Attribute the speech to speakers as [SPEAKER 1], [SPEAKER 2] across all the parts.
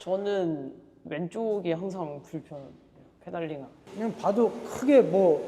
[SPEAKER 1] 저는 왼쪽이 항상 불편해요. 페달링.
[SPEAKER 2] 그냥 봐도 크게 뭐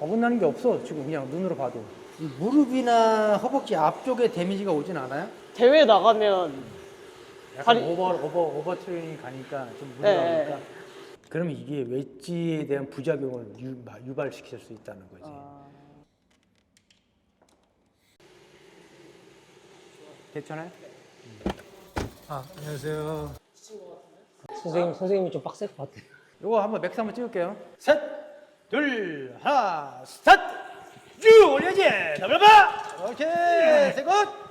[SPEAKER 2] 어긋나는 게 없어 지금 그냥 눈으로 봐도 이 무릎이나 허벅지 앞쪽에 데미지가 오진 않아요?
[SPEAKER 1] 대회 나가면
[SPEAKER 2] 약간
[SPEAKER 1] 다리-
[SPEAKER 2] 오버 오버 오버 트레이닝 가니까 좀 무리가
[SPEAKER 1] 네.
[SPEAKER 2] 오니까 그러면 이게 웨지에 대한 부작용을 유, 유발시킬 수 있다는 거지.
[SPEAKER 1] 아,
[SPEAKER 2] 괜찮아요? 아 안녕하세요.
[SPEAKER 3] 선생님 선생님이 좀 빡셀 것 같아요.
[SPEAKER 2] 요거 한번 맥스 한번 찍을게요. 셋, 둘, 하나, 스타트. 쭉 올려야지. 더블 바. 오케이. 세굿.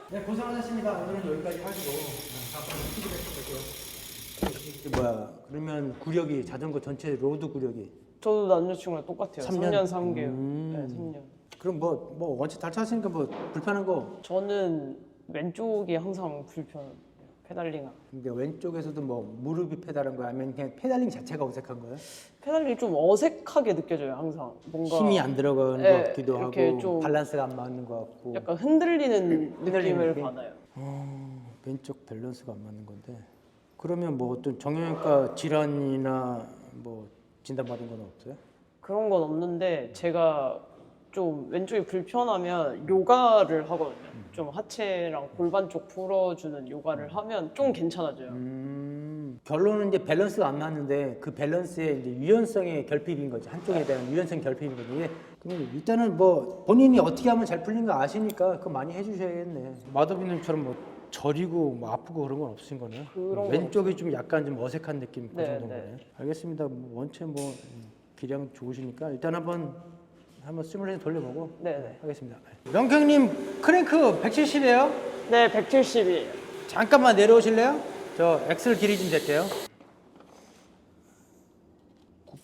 [SPEAKER 2] 네 고생하셨습니다. 오늘은 여기까지 하시고 다음번에 피드백 좀 할게요. 뭐야? 그러면 구력이 자전거 전체 로드 구력이
[SPEAKER 1] 저도 남자친구랑 똑같아요.
[SPEAKER 2] 삼
[SPEAKER 1] 3년,
[SPEAKER 2] 년?
[SPEAKER 1] 3개월.
[SPEAKER 2] 음.
[SPEAKER 1] 네, 3년.
[SPEAKER 2] 그럼 뭐 뭐 원체 잘 타시니까 뭐 불편한 거.
[SPEAKER 1] 저는 왼쪽이 항상 불편해요. 페달링.
[SPEAKER 2] 근데 왼쪽에서도 뭐 무릎이 페달한 거야 아니면 그냥 페달링 자체가 어색한 거야?
[SPEAKER 1] 페달링이 좀 어색하게 느껴져요. 항상 뭔가
[SPEAKER 2] 힘이 안 들어가는
[SPEAKER 1] 네,
[SPEAKER 2] 것 같기도
[SPEAKER 1] 이렇게
[SPEAKER 2] 하고
[SPEAKER 1] 좀
[SPEAKER 2] 밸런스가 안 맞는 것 같고
[SPEAKER 1] 약간 흔들리는 느낌을
[SPEAKER 2] 느낌?
[SPEAKER 1] 받아요.
[SPEAKER 2] 어, 왼쪽 밸런스가 안 맞는 건데 그러면 뭐 어떤 정형외과 질환이나 뭐 진단 받은 건 없어요?
[SPEAKER 1] 그런 건 없는데 제가 좀 왼쪽이 불편하면 요가를 하거든요. 좀 하체랑 골반 쪽 풀어주는 요가를 하면 좀 괜찮아져요.
[SPEAKER 2] 음, 결론은 이제 밸런스가 안 맞는데 그 밸런스의 이제 유연성의 결핍인 거지 한쪽에 대한 유연성 결핍인 거지. 그럼 일단은 뭐 본인이 어떻게 하면 잘 풀린 거 아시니까 그거 많이 해주셔야겠네. 마더비님처럼 뭐 저리고 뭐 아프고 그런 건 없으신 거네.
[SPEAKER 1] 그런 건
[SPEAKER 2] 왼쪽이 좀 약간 좀 어색한 느낌 그
[SPEAKER 1] 네,
[SPEAKER 2] 정도인
[SPEAKER 1] 네.
[SPEAKER 2] 거네. 알겠습니다. 뭐 원체 뭐 음, 기량 좋으시니까 일단 한번 한번 시뮬레이션 돌려보고
[SPEAKER 1] 네네.
[SPEAKER 2] 하겠습니다. 명경님 크랭크 170이에요?
[SPEAKER 1] 네, 170이에요.
[SPEAKER 2] 잠깐만 내려오실래요? 저 엑셀 길이 좀 될게요.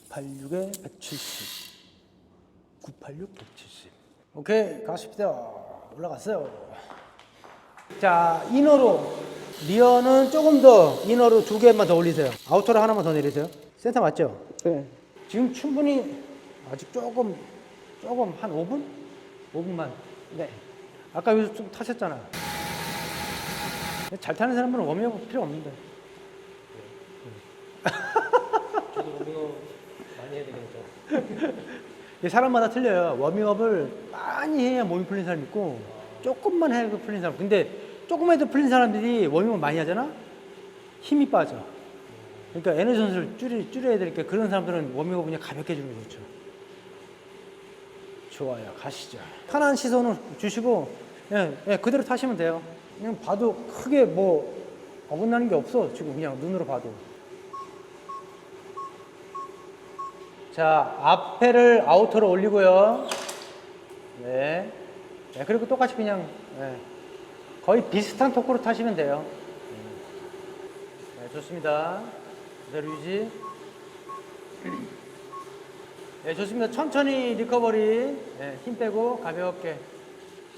[SPEAKER 2] 986에 170. 986, 170. 오케이, 가십시다. 올라갔어요. 자, 이너로. 리어는 조금 더 이너로 두 개만 더 올리세요. 아우터로 하나만 더 내리세요. 센터 맞죠?
[SPEAKER 1] 네.
[SPEAKER 2] 지금 충분히 아직 조금, 조금 한 5분? 5분만.
[SPEAKER 1] 네.
[SPEAKER 2] 아까 여기서 좀 타셨잖아. 잘 타는 사람은 워밍업 필요 없는데.
[SPEAKER 3] 저도 워밍업 많이 해야 되겠죠.
[SPEAKER 2] 이게 사람마다 틀려요. 워밍업을 많이 해야 몸이 풀린 사람 있고 조금만 해도 풀린 사람. 근데 조금 해도 풀린 사람들이 워밍업 많이 하잖아. 힘이 빠져. 그러니까 에너지 선수를 줄이, 줄여야 되니까 그런 사람들은 워밍업 그냥 가볍게 해주는 게 좋죠. 좋아요. 가시죠. 편한 시선을 주시고 예, 예, 그대로 타시면 돼요. 그냥 봐도 크게 뭐 어긋나는 게 없어. 지금 그냥 눈으로 봐도. 자, 앞에를 아우터로 올리고요. 네. 네, 그리고 똑같이 그냥 네. 거의 비슷한 토크로 타시면 돼요. 네, 좋습니다. 그대로 유지. 네, 좋습니다. 천천히 리커버리. 네, 힘 빼고 가볍게.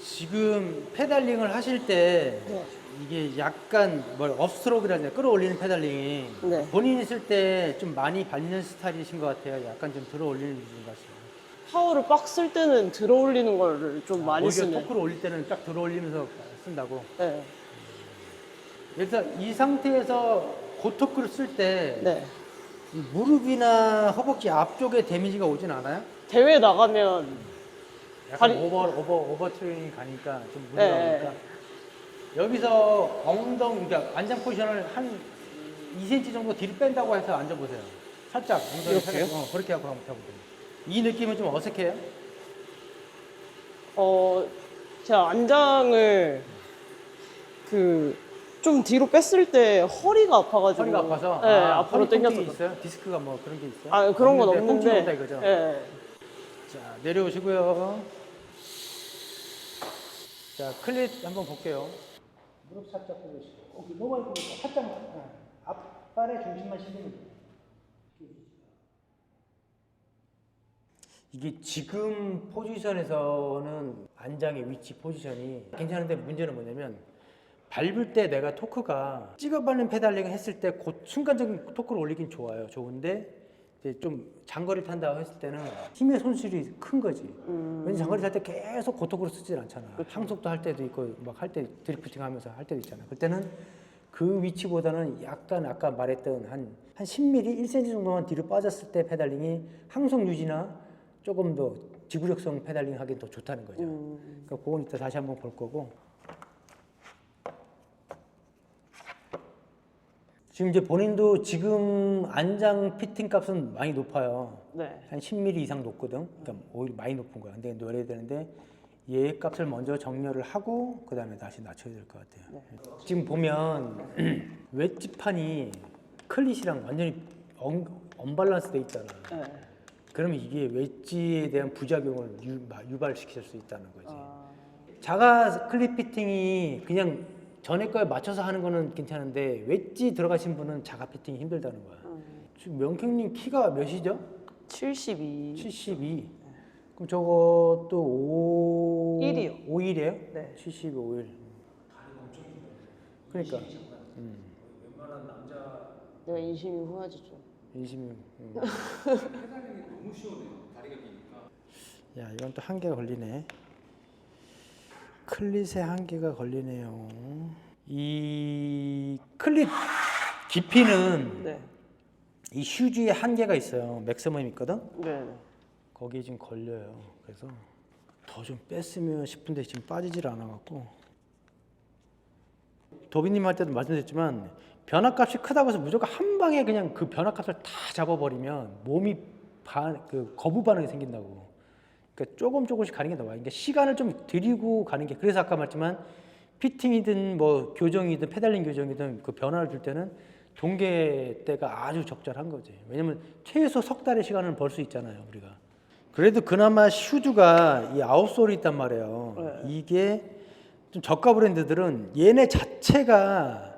[SPEAKER 2] 지금 페달링을 하실 때
[SPEAKER 1] 네.
[SPEAKER 2] 이게 약간 뭘 업스트로크라든가 끌어올리는 페달링이
[SPEAKER 1] 네.
[SPEAKER 2] 본인이 쓸때좀 많이 밟는 스타일이신 것 같아요. 약간 좀 들어올리는 위주인 것 같아요.
[SPEAKER 1] 파워를 빡 쓸 때는 들어 올리는 거를 좀 많이
[SPEAKER 2] 오히려. 토크를 올릴 때는 딱 들어올리면서 쓴다고.
[SPEAKER 1] 네.
[SPEAKER 2] 일단 이 상태에서 고토크를 쓸때
[SPEAKER 1] 네.
[SPEAKER 2] 무릎이나 허벅지 앞쪽에 데미지가 오진 않아요?
[SPEAKER 1] 대회 나가면
[SPEAKER 2] 약간
[SPEAKER 1] 다리-
[SPEAKER 2] 오버 오버 오버 트레이닝 가니까 좀 무리가
[SPEAKER 1] 네,
[SPEAKER 2] 오니까 여기서 엉덩이 그러니까 안장 포지션을 한 2cm 정도 뒤로 뺀다고 해서 앉아 보세요. 살짝 엉덩이
[SPEAKER 1] 이렇게요?
[SPEAKER 2] 살짝, 어, 그렇게 하고 한번 해보세요. 이 느낌은 좀 어색해요?
[SPEAKER 1] 어 제가 안장을 그 좀 뒤로 뺐을 때 허리가 아파가지고
[SPEAKER 2] 허리가 아파서
[SPEAKER 1] 네
[SPEAKER 2] 아,
[SPEAKER 1] 앞으로
[SPEAKER 2] 허리 통증이
[SPEAKER 1] 당겼었어.
[SPEAKER 2] 있어요? 디스크가 뭐 그런 게 있어요?
[SPEAKER 1] 아 그런 건
[SPEAKER 2] 통증이
[SPEAKER 1] 없는데.
[SPEAKER 2] 온다 이거죠?
[SPEAKER 1] 네.
[SPEAKER 2] 자 내려오시고요. 자 클릿 한번 볼게요. 무릎 살짝 굽으시고 어, 너무 많이 굽으시고 살짝만 네. 앞발의 중심만 실리면 돼요. 이게 지금 포지션에서는 안장의 위치 포지션이 괜찮은데 문제는 뭐냐면 밟을 때 내가 토크가 찍어 밟는 페달링을 했을 때그 순간적인 토크를 올리긴 좋아요. 좋은데 이제 좀 장거리 탄다고 했을 때는 힘의 손실이 큰 거지. 왠지 장거리 탈 때 계속 고토크로 쓰진 않잖아. 항속도 할 때도 있고 막 할 때 드리프팅 하면서 할 때도 있잖아. 그때는 그 위치보다는 약간 아까 말했던 한, 한 10mm, 1cm 정도만 뒤로 빠졌을 때 페달링이 항속 유지나 조금 더 지구력성 페달링 하기엔 더 좋다는 거죠.
[SPEAKER 1] 음,
[SPEAKER 2] 그러니까 그건 이따 다시 한번 볼 거고. 지금 이제 본인도 지금 안장 피팅 값은 많이 높아요.
[SPEAKER 1] 네.
[SPEAKER 2] 한 10mm 이상 높거든. 그러니까 오히려 많이 높은 거야. 근데 노려야 되는데 얘 값을 먼저 정렬을 하고 그 다음에 다시 낮춰야 될 것 같아요. 지금 보면 웨지판이 클릿이랑 완전히 언, 언밸런스 돼 있잖아.
[SPEAKER 1] 네.
[SPEAKER 2] 그러면 이게 웨지에 대한 부작용을 유, 유발시킬 수 있다는 거지.
[SPEAKER 1] 아,
[SPEAKER 2] 자가 클립 피팅이 그냥 전에 거에 맞춰서 하는 거는 괜찮은데 웨지 들어가신 분은 자가 피팅이 힘들다는 거야.
[SPEAKER 1] 음,
[SPEAKER 2] 지금 명경님 키가 몇이죠?
[SPEAKER 1] 72.
[SPEAKER 2] 72. 그럼 저것도 5
[SPEAKER 1] 일이요.
[SPEAKER 2] 5일이에요?
[SPEAKER 1] 네.
[SPEAKER 2] 75일. 그러니까
[SPEAKER 1] 내가 인심이 후하지 좀.
[SPEAKER 2] 26. 음. 야, 이건 또 한계가 걸리네. 클릿에 한계가 걸리네요. 이 클릿 깊이는
[SPEAKER 1] 네.
[SPEAKER 2] 이 휴지에 한계가 있어요. 맥시멈이 있거든.
[SPEAKER 1] 네.
[SPEAKER 2] 거기에 지금 걸려요. 그래서 더 좀 뺐으면 싶은데 지금 빠지질 않아 갖고 도비님 할 때도 말씀드렸지만 변화값이 크다고 해서 무조건 한 방에 그냥 그 변화값을 다 잡아버리면 몸이 반, 그 거부 반응이 생긴다고. 그러니까 조금 조금씩 가는 게 나와요. 그러니까 시간을 좀 들이고 가는 게 그래서 아까 말했지만 피팅이든 뭐 교정이든 페달링 교정이든 그 변화를 줄 때는 동계 때가 아주 적절한 거지. 왜냐면 최소 석 달의 시간을 벌 수 있잖아요, 우리가. 그래도 그나마 슈즈가 이 아웃솔이 있단 말이에요. 이게 좀 저가 브랜드들은 얘네 자체가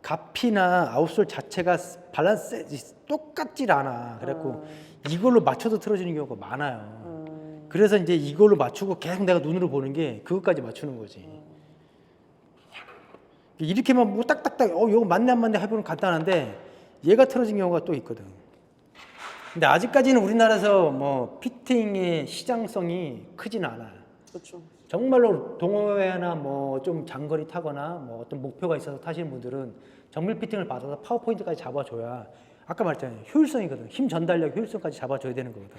[SPEAKER 2] 가피나 아웃솔 자체가 밸런스 똑같질 않아. 그래갖고 이걸로 맞춰서 틀어지는 경우가 많아요.
[SPEAKER 1] 음,
[SPEAKER 2] 그래서 이제 이걸로 맞추고 계속 내가 눈으로 보는 게 그것까지 맞추는 거지. 이렇게만 뭐 딱딱딱 어 이거 맞네 안 맞네 해보면 간단한데 얘가 틀어진 경우가 또 있거든. 근데 아직까지는 우리나라에서 뭐 피팅의 시장성이 크진 않아요.
[SPEAKER 1] 그렇죠.
[SPEAKER 2] 정말로 동호회나 뭐 좀 장거리 타거나 뭐 어떤 목표가 있어서 타시는 분들은 정밀 피팅을 받아서 파워 포인트까지 잡아줘야 아까 말했잖아요 효율성이거든 힘 전달력 효율성까지 잡아줘야 되는 거거든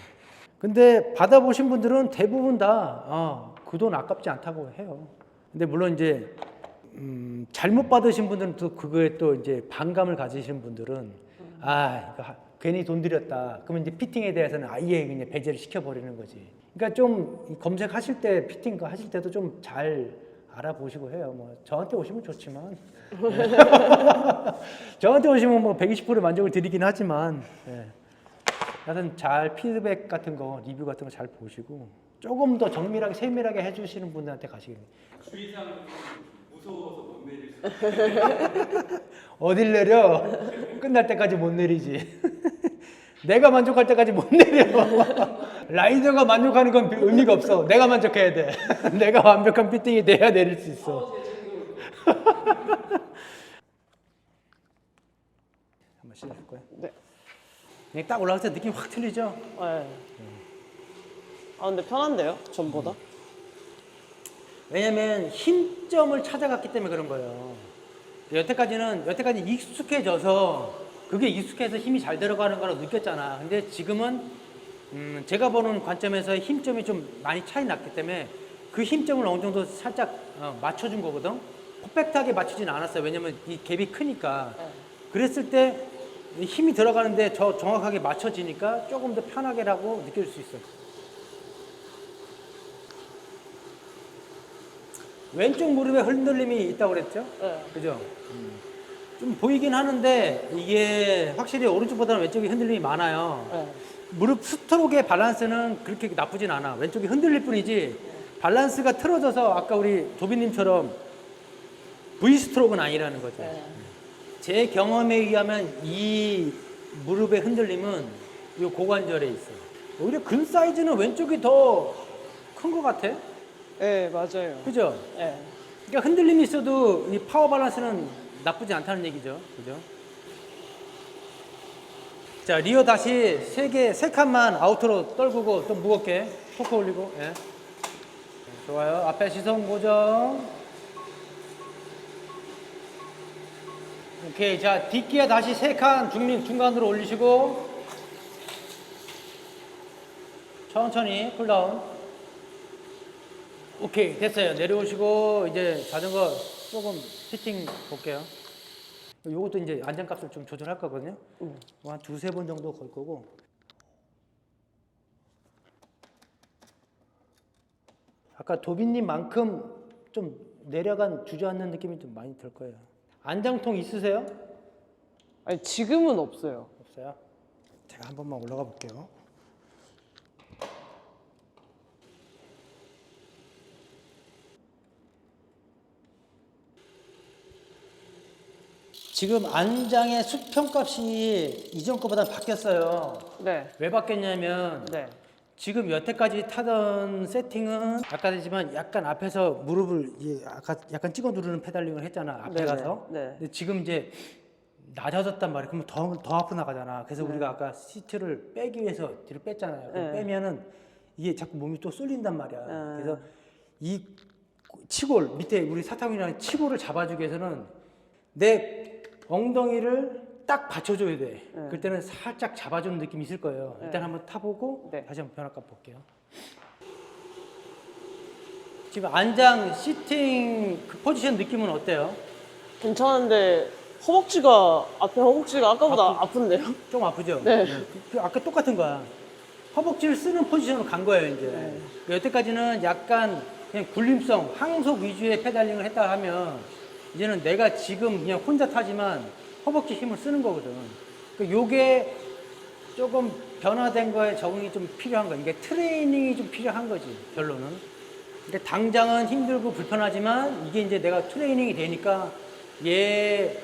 [SPEAKER 2] 근데 받아보신 분들은 대부분 다 그 돈 아 깝지 않다고 해요. 근데 물론 이제 음, 잘못 받으신 분들은 또 그거에 또 이제 반감을 가지시는 분들은 아 이거 하- 괜히 돈 들였다. 그러면 이제 피팅에 대해서는 아예 그냥 배제를 시켜버리는 거지. 그러니까 좀이 검색하실 때 피팅 거 하실 때도 좀 잘 알아보시고 해요. 뭐 저한테 오시면 좋지만. 저한테 오시면 뭐 120% 만족을 드리긴 하지만 예. 하여튼 잘 피드백 같은 거 리뷰 같은 거 잘 보시고 조금 더 정밀하게 세밀하게 해주시는 분들한테 가시길 어딜 내려? 끝날 때까지 못 내리지. 내가 만족할 때까지 못 내려. 라이더가 만족하는 건 의미가 없어. 내가 만족해야 돼. 내가 완벽한 피팅이 돼야 내릴 수 있어. 한번 시작할 거야.
[SPEAKER 1] 네.
[SPEAKER 2] 딱 올라갔을 때 느낌 확 틀리죠?
[SPEAKER 1] 네. 아 근데 편한데요? 전보다?
[SPEAKER 2] 왜냐면 힘점을 찾아갔기 때문에 그런 거예요. 여태까지는 여태까지 익숙해져서 그게 익숙해서 힘이 잘 들어가는 거라고 느꼈잖아. 근데 지금은 음, 제가 보는 관점에서 힘점이 좀 많이 차이 났기 때문에 그 힘점을 어느 정도 살짝 어, 맞춰준 거거든. 퍼펙트하게 맞추진 않았어요. 왜냐면 이 갭이 크니까. 그랬을 때이 힘이 들어가는데 저 정확하게 맞춰지니까 조금 더 편하게라고 느낄 수 있어. 왼쪽 무릎에 흔들림이 있다고 그랬죠?
[SPEAKER 1] 네.
[SPEAKER 2] 그죠? 좀 보이긴 하는데 이게 확실히 오른쪽보다는 왼쪽이 흔들림이 많아요.
[SPEAKER 1] 네.
[SPEAKER 2] 무릎 스트로크의 밸런스는 그렇게 나쁘진 않아. 왼쪽이 흔들릴 뿐이지 밸런스가 틀어져서 아까 우리 도비님처럼 V 스트로크는 아니라는 거죠.
[SPEAKER 1] 네.
[SPEAKER 2] 제 경험에 의하면 이 무릎의 흔들림은 이 고관절에 있어요. 오히려 근 사이즈는 왼쪽이 더 큰 것 같아.
[SPEAKER 1] 네 맞아요.
[SPEAKER 2] 그죠?
[SPEAKER 1] 네.
[SPEAKER 2] 그러니까 흔들림이 있어도 이 파워 밸런스는 나쁘지 않다는 얘기죠. 그죠? 자, 리어 다시 세 개, 세 칸만 아우터로 떨구고 좀 무겁게 토크 올리고, 예. 좋아요. 앞에 시선 고정. 오케이. 자, 뒷기어 다시 세칸 중간, 중간으로 올리시고 천천히 쿨다운. 오케이. 됐어요. 내려오시고 이제 자전거 조금 피팅 볼게요. 요것도 이제 안전값을 좀 조절할 거거든요.
[SPEAKER 1] 음.
[SPEAKER 2] 한 두세 번 정도 걸 거고. 아까 도빈님만큼 좀 내려간 주저앉는 느낌이 좀 많이 들 거예요. 안장통 있으세요?
[SPEAKER 1] 아니 지금은 없어요.
[SPEAKER 2] 없어요? 제가 한 번만 올라가 볼게요. 지금 안장의 수평값이 이전 거보다 바뀌었어요.
[SPEAKER 1] 네,
[SPEAKER 2] 왜 바뀌었냐면
[SPEAKER 1] 네,
[SPEAKER 2] 지금 여태까지 타던 세팅은 아까 되지만 약간 앞에서 무릎을 이제 아까 약간 찍어 누르는 페달링을 했잖아 앞에
[SPEAKER 1] 네네,
[SPEAKER 2] 가서
[SPEAKER 1] 네.
[SPEAKER 2] 근데 지금 이제 낮아졌단 말이야 그러면 더, 더 앞으로 나가잖아 그래서
[SPEAKER 1] 네.
[SPEAKER 2] 우리가 아까 시트를 빼기 위해서 뒤로 뺐잖아요 그럼
[SPEAKER 1] 네.
[SPEAKER 2] 빼면은 이게 자꾸 몸이 또 쏠린단 말이야
[SPEAKER 1] 네.
[SPEAKER 2] 그래서 이 치골 밑에 우리 사탕이랑 치골을 잡아주기 위해서는 내 엉덩이를 딱 받쳐줘야 돼.
[SPEAKER 1] 네.
[SPEAKER 2] 그때는 살짝 잡아주는 느낌이 있을 거예요. 일단
[SPEAKER 1] 네.
[SPEAKER 2] 한번 타보고
[SPEAKER 1] 네.
[SPEAKER 2] 다시 한번 변화값 볼게요. 지금 안장 시팅 그 포지션 느낌은 어때요?
[SPEAKER 1] 괜찮은데 허벅지가 앞에 허벅지가 아까보다 아픈데요?
[SPEAKER 2] 좀 아프죠?
[SPEAKER 1] 네.
[SPEAKER 2] 그, 그 아까 똑같은 거야. 허벅지를 쓰는 포지션으로 간 거예요, 이제.
[SPEAKER 1] 네.
[SPEAKER 2] 여태까지는 약간 그냥 굴림성, 항속 위주의 페달링을 했다 하면 이제는 내가 지금 그냥 혼자 타지만 허벅지 힘을 쓰는 거거든. 그 요게 조금 변화된 거에 적응이 좀 필요한 거야. 이게 트레이닝이 좀 필요한 거지, 결론은. 근데 당장은 힘들고 불편하지만 이게 이제 내가 트레이닝이 되니까 얘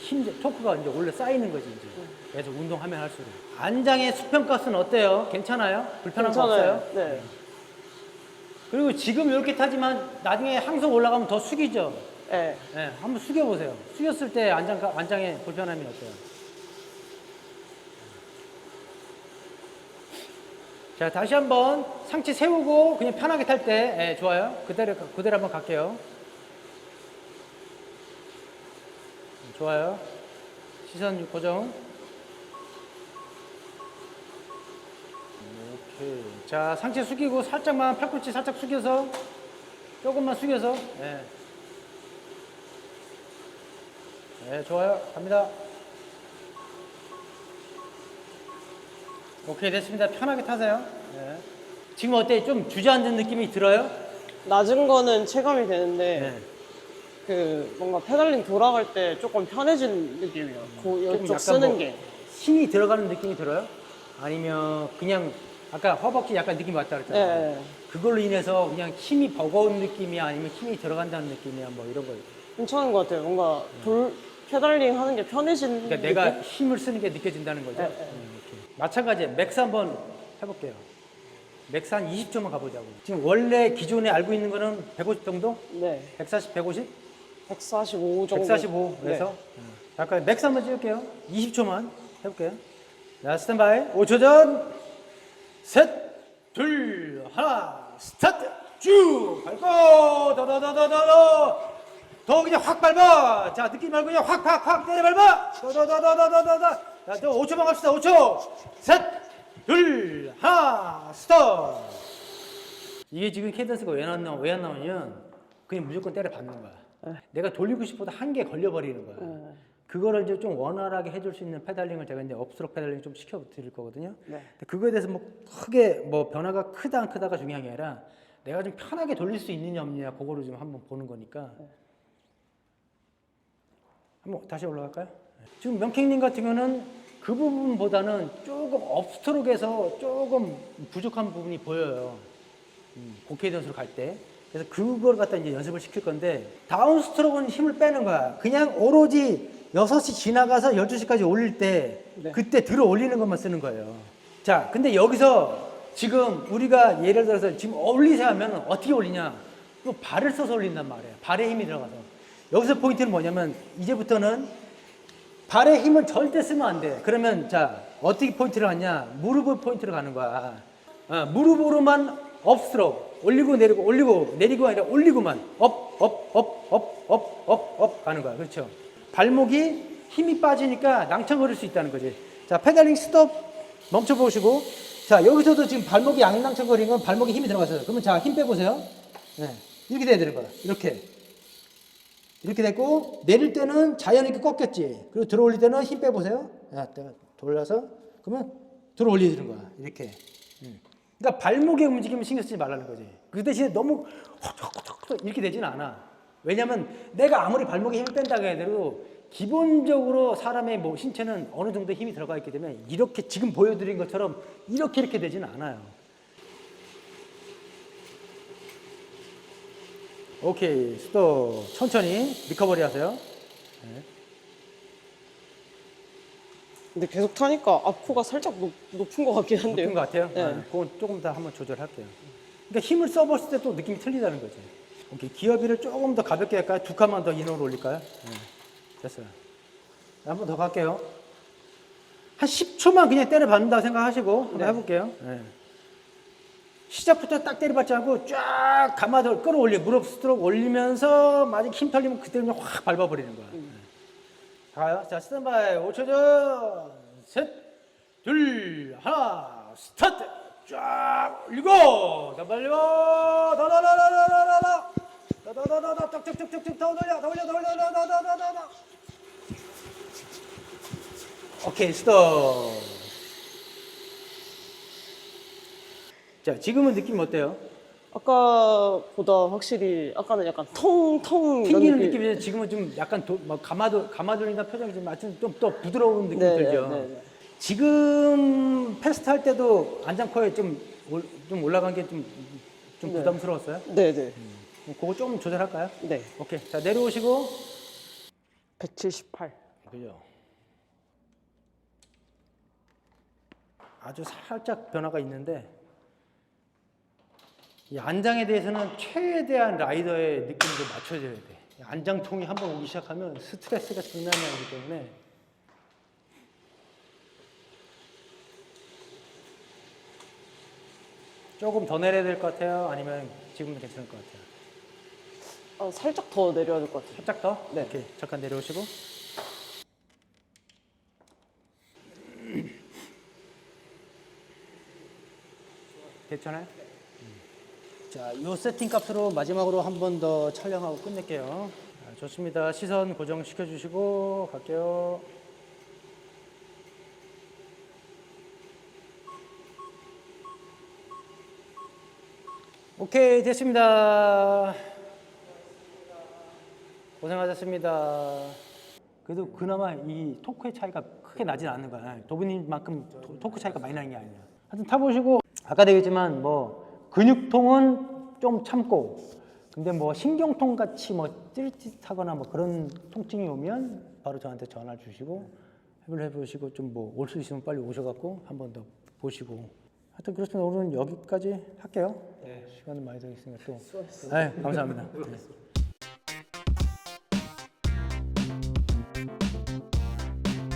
[SPEAKER 2] 힘 토크가 이제 원래 쌓이는 거지 이제. 계속 운동하면 할수록. 안장의 수평가스는 어때요? 괜찮아요? 불편한 거 없어요?
[SPEAKER 1] 네.
[SPEAKER 2] 그리고 지금 이렇게 타지만 나중에 항속 올라가면 더 숙이죠.
[SPEAKER 1] 네.
[SPEAKER 2] 네, 한번 숙여 보세요. 숙였을 때 안장 안장의 불편함이 어때요? 자, 다시 한번 상체 세우고 그냥 편하게 탈 때 예, 좋아요. 그대로 그대로 한번 갈게요. 좋아요. 시선 고정. 오케이. 자, 상체 숙이고 살짝만 팔꿈치 살짝 숙여서 조금만 숙여서 예. 네, 좋아요. 갑니다. 오케이, 됐습니다. 편하게 타세요. 네. 지금 어때? 좀 주저앉은 느낌이 들어요?
[SPEAKER 1] 낮은 거는 체감이 되는데
[SPEAKER 2] 네.
[SPEAKER 1] 그 뭔가 페달링 돌아갈 때 조금 편해진 느낌이에요. 그
[SPEAKER 2] 조금
[SPEAKER 1] 이쪽
[SPEAKER 2] 약간
[SPEAKER 1] 쓰는
[SPEAKER 2] 뭐
[SPEAKER 1] 게.
[SPEAKER 2] 힘이 들어가는 느낌이 들어요? 아니면 그냥 아까 허벅지 약간 느낌이 왔다 그랬잖아요.
[SPEAKER 1] 네.
[SPEAKER 2] 그걸로 인해서 그냥 힘이 버거운 느낌이야? 아니면 힘이 들어간다는 느낌이야? 뭐 이런 거.
[SPEAKER 1] 괜찮은 것 같아요. 뭔가 돌 페달링 하는 게 편해진
[SPEAKER 2] 그러니까
[SPEAKER 1] 느낌?
[SPEAKER 2] 내가 힘을 쓰는 게 느껴진다는 거죠.
[SPEAKER 1] 네, 네.
[SPEAKER 2] 음, 이렇게. 마찬가지에 맥스 한번 해볼게요. 맥스 한 20초만 가보자고. 지금 원래 기존에 알고 있는 거는 150 정도?
[SPEAKER 1] 네.
[SPEAKER 2] 140, 150?
[SPEAKER 1] 145 정도.
[SPEAKER 2] 145 그래서
[SPEAKER 1] 네.
[SPEAKER 2] 잠깐 맥스 한번 찍을게요 20초만 해볼게요 자 스탠바이 5초 전 셋 둘 하나 스타트 쭉 밟고 더더더더더더 더 그냥 확 밟아 자 느낌 말고 그냥 확 확 확 때려 밟아 더 더 더 더 더 더더 자또 5초만 갑시다 5초 셋 둘 하나 스톱 이게 지금 캐던스가 왜 안 나와 왜안 나오냐면 그냥 무조건 때려 받는 거야 내가 돌리고 싶어도 한 개 걸려버리는 거야.
[SPEAKER 1] 네.
[SPEAKER 2] 그거를 이제 좀 원활하게 해줄 수 있는 페달링을 제가 이제 업스트로 페달링 좀 시켜 드릴 거거든요.
[SPEAKER 1] 네.
[SPEAKER 2] 근데 그거에 대해서 뭐 크게 뭐 변화가 크다 안 크다가 중요한 게 아니라 내가 좀 편하게 돌릴 수 있느냐 없느냐 그거를 좀 한번 보는 거니까. 한 번 다시 올라갈까요? 지금 명킹님 같은 경우는 그 부분보다는 조금 업스트로크에서 조금 부족한 부분이 보여요. 음, 고케이 전수로 갈 때. 그래서 그걸 갖다 이제 연습을 시킬 건데 다운 스트로크는 힘을 빼는 거야. 그냥 오로지 6시 지나가서 12시까지 올릴 때
[SPEAKER 1] 네.
[SPEAKER 2] 그때 들어 올리는 것만 쓰는 거예요. 자, 근데 여기서 지금 우리가 예를 들어서 지금 올리세요 하면 어떻게 올리냐? 또 발을 써서 올린단 말이에요. 발에 힘이 들어가서. 여기서 포인트는 뭐냐면 이제부터는 발에 힘은 절대 쓰면 안 돼. 그러면 자 어떻게 포인트를 하냐? 무릎을 포인트로 가는 거야. 어, 무릎으로만 업스트로 올리고 내리고 올리고 내리고 아니라 올리고만 업 업 업 업 업 업 업 가는 거야. 그렇죠? 발목이 힘이 빠지니까 낭창거릴 수 있다는 거지. 자, 페달링 스톱 멈춰 보시고 자, 여기서도 지금 발목이 양낭창거리는 건 발목에 힘이 들어갔어요. 그러면 자, 힘 빼보세요. 네. 이렇게 돼야 되는 거야. 이렇게. 이렇게 됐고 내릴 때는 자연스럽게 꺾였지. 그리고 들어 올릴 때는 힘 빼보세요. 돌려서 그러면 들어 올리는 거야. 이렇게. 음. 그러니까 발목의 움직임을 신경 쓰지 말라는 거지. 그 대신에 너무 이렇게 되지는 않아. 왜냐면 내가 아무리 발목에 힘을 뺀다고 해도 기본적으로 사람의 뭐 신체는 어느 정도 힘이 들어가 있기 때문에 이렇게 지금 보여드린 것처럼 이렇게 이렇게 되지는 않아요. 오케이 스톱 천천히 리커버리 하세요.
[SPEAKER 1] 근데 계속 타니까 앞코가 살짝 높, 높은 것 같긴 한데요.
[SPEAKER 2] 높은 것 같아요.
[SPEAKER 1] 네.
[SPEAKER 2] 네. 그건 조금 더 한번 조절할게요. 그러니까 힘을 써봤을 때 또 느낌이 틀리다는 거지. 오케이 기어비를 조금 더 가볍게 할까요? 두 칸만 더 인으로 올릴까요? 네. 됐어요. 한번 더 갈게요. 한 10초만 그냥 때려 받는다고 생각하시고 한번
[SPEAKER 1] 네.
[SPEAKER 2] 해볼게요. 네. 시작부터 딱 때려받지 않고 쫙 감아서 끌어올려 무릎 스트로크 올리면서 만약 힘 털리면 그때 그냥 확 밟아버리는 거야. 네. 가요. 자 스탠바이 5초 전. 셋, 둘, 하나, 스타트. 쫙 올리고 더 빨리고 더더더더더더더 더더더더 쭉쭉쭉쭉 더 올려 더 올려 더 올려 더더더더더 오케이 스톱. 자 지금은 느낌 어때요?
[SPEAKER 1] 아까보다 확실히 아까는 약간 통통 이런
[SPEAKER 2] 튕기는
[SPEAKER 1] 느낌.
[SPEAKER 2] 느낌이 지금은 좀 약간 도, 막 감아도 감아돌린다 표정이 좀 마침 좀더 부드러운 느낌
[SPEAKER 1] 네,
[SPEAKER 2] 들죠.
[SPEAKER 1] 네, 네.
[SPEAKER 2] 지금 패스트 할 때도 안장코에 좀, 올, 좀 올라간 게 좀 좀
[SPEAKER 1] 네.
[SPEAKER 2] 부담스러웠어요?
[SPEAKER 1] 네네.
[SPEAKER 2] 그거 좀 조절할까요?
[SPEAKER 1] 네.
[SPEAKER 2] 오케이. 자, 내려오시고.
[SPEAKER 1] 178.
[SPEAKER 2] 그죠. 아주 살짝 변화가 있는데, 이 안장에 대해서는 최대한 라이더의 느낌을 맞춰줘야 돼. 이 안장통이 한번 오기 시작하면 스트레스가 장난이 아니기 때문에. 조금 더 내려야 될 것 같아요? 아니면 지금은 괜찮을 것 같아요?
[SPEAKER 1] 아, 살짝 더 내려야 될 것 같아요.
[SPEAKER 2] 살짝 더?
[SPEAKER 1] 네.
[SPEAKER 2] 오케이. 잠깐 내려오시고. 괜찮아요? 자, 이 세팅 값으로 마지막으로 한 번 더 촬영하고 끝낼게요. 자, 좋습니다. 시선 고정시켜 주시고 갈게요. 오케이, 됐습니다. 고생하셨습니다. 그래도 그나마 이 토크의 차이가 크게 나진 않는 거야. 도부님만큼 토- 토크 차이가 많이 나는 게 아니야. 하여튼 타보시고 아까도 얘기했지만 뭐 근육통은 좀 참고 근데 뭐 신경통 같이 뭐 찌릿찌릿하거나 뭐 그런 통증이 오면 바로 저한테 전화 주시고 해볼 해보시고 좀 뭐 올 수 있으면 빨리 오셔갖고 한 번 더 보시고 하여튼 그렇습니다. 오늘은 여기까지 할게요. 시간은 많이 더 있으니까 또. 네, 감사합니다. 네.